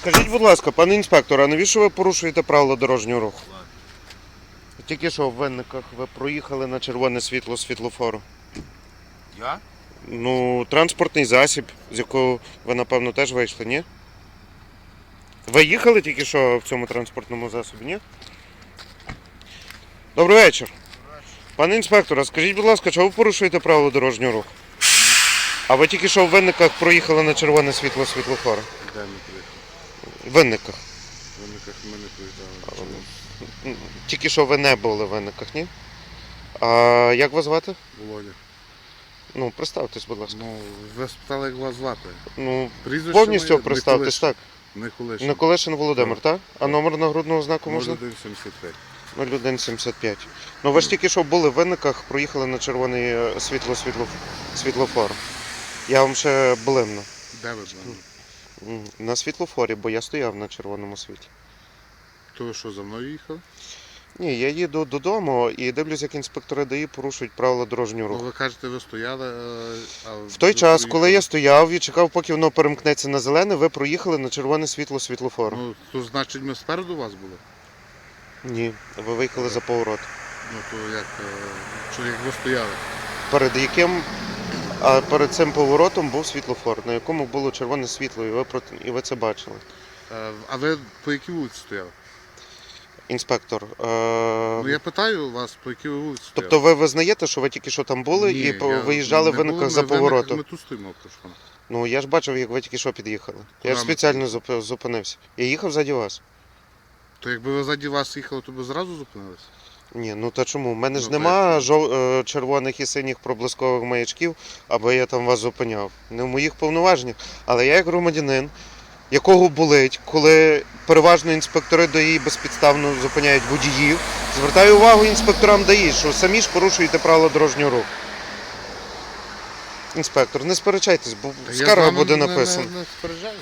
Скажіть, будь ласка, пане інспектор, а навіщо ви порушуєте правила дорожнього руху? Тільки що в винниках ви проїхали на червоне світло світлофору. Я? Ну, транспортний засіб, з якого ви, напевно, теж вийшли, ні? Ви їхали тільки що в цьому транспортному засобі, ні? Добрий вечір. Пане інспектор, скажіть, будь ласка, чого ви порушуєте правила дорожнього руху? А ви тільки що в винниках проїхали на червоне світло світлофору? Де ми приїхали? В винниках. В Винниках ми не. Чому? Тільки що ви не були в винниках, ні? А як вас звати? Володя. Ну, представтесь, будь ласка. Ну, ви спитали, як вас звати. Ну, Прізвище повністю моє представтесь, так. Николишин. Николишин Володимир, так? А номер нагрудного знаку можна? 0175. 0175. Ну ви ж тільки що були в винниках, проїхали на червоне світло світло світлофор. Я вам ще блимну. Де ви були? На світлофорі, бо я стояв на червоному світлі. То ви що, за мною їхали? Ні, я їду додому і дивлюсь, як інспектори ДАІ порушують правила дорожнього Ну, руху. ви кажете, ви стояли, е, а В той ви час, коли проїхали. я стояв і чекав, поки воно перемкнеться на зелене, ви проїхали на червоне світло світлофору. Ну, то значить ми спереду вас були? Ні, ви виїхали за поворот. Ну, то як, е, що, як ви стояли? Перед яким а перед цим поворотом був світлофор, на якому було червоне світло, і ви проти і ви це бачили. Е, А ви по якій вулиці стояли? Інспектор. Е... Ну, я питаю вас, по якій ви вулиці стояли? Тобто ви визнаєте, що ви тільки що там були Ні, і по- я- виїжджали в не виниках були за ми поворотом? Ми тут стоїмо, прошу пана. Ну я ж бачив, як ви тільки що під'їхали. Я ж ми спеціально зуп- зупинився. Я їхав ззаді вас. То якби ви ззаді вас їхали, то ви зразу зупинилися? Ні, ну та чому? У мене ж Ну, нема жов... е, червоних і синіх проблискових маячків, аби я там вас зупиняв. Не в моїх повноваженнях. Але я як громадянин, якого болить, коли переважно інспектори ДАІ безпідставно зупиняють водіїв, звертаю увагу інспекторам ДАІ, що самі ж порушуєте правила дорожнього руху. Інспектор, не сперечайтесь, бо Та я з скарга вами буде не- написана. Не, не спереджаюсь.